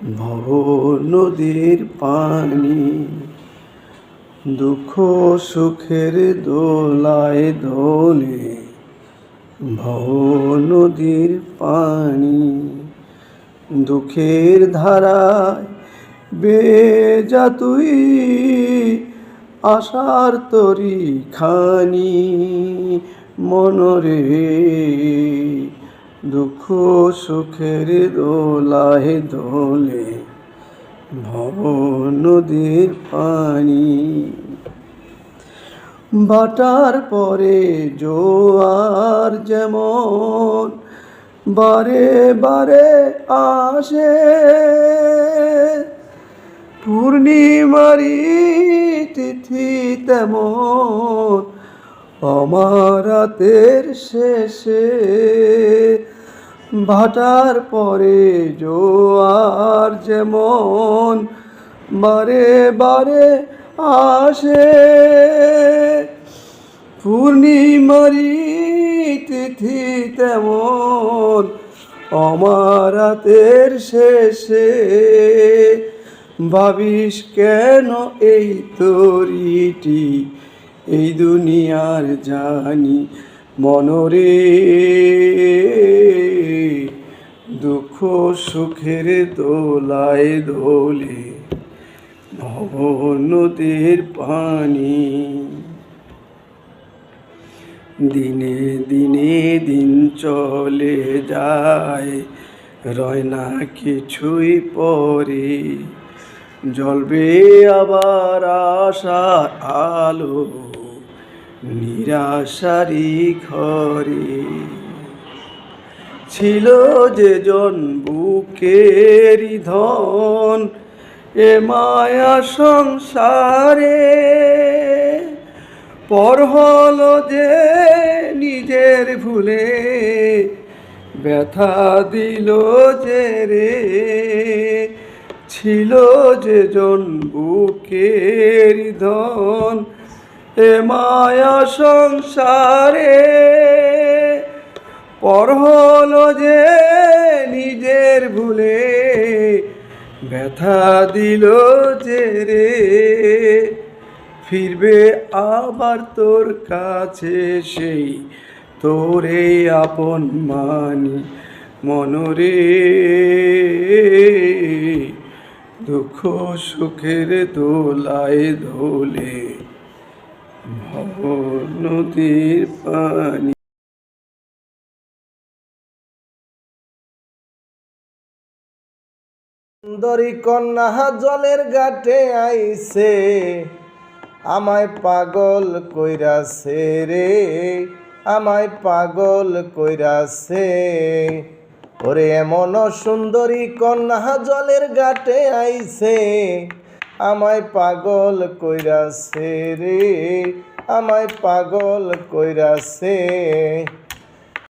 ভব নদীর পানি, দুঃখ সুখের দোলায় দোলে ভব নদীর পানি, দুঃখের ধারায় বেজা তুই আশার তরি খানি মনরে দুঃখ সুখের দোলায় দোলে ভব নদীর পানি। বাটার পরে জোয়ার যেমন বারে বারে আসে পূর্ণিমারি তিথি তেমন অমারাতের শেষে ভাটার পরে জোয়ার যেমন বারে বারে আসে। পূর্ণিমারি তিথি তেমন, অমারাতের শেষে। ভাবিস কেন এই তরিটি? এই দুনিয়ার জানি মনরে। সুখের দোলায় দোলে ভব নদীর পানি। দিনে দিনে দিন চলে যায়, রয় না কিছুই পরে। জ্বলবে আবার আশার আলো নিরাশারি ঘরে। ছিল যে জন ধন, এ মায়া সংসারে। পর হলো যে নিজের ভুলে ব্যথা দিল যে রে। ছিল যে জন ধন, এ মায়া সংসারে। পর হলো যে নিজের ভুলে ব্যথা দিল যে রে ফিরবে আবার তোর কাছে সেই তোরে আপন মানি মনরে। দুঃখ সুখের দোলায় দোলে ভব নদীর পানি। সুন্দরী কন্যা জলের ঘাটে আইছে, আমায় পাগল কইরাছে রে, আমায় পাগল কইরাছে। ওরে এমন সুন্দরী কন্যা জলের ঘাটে আইছে, আমায় পাগল কইরাছে রে, আমায় পাগল কইরাছে।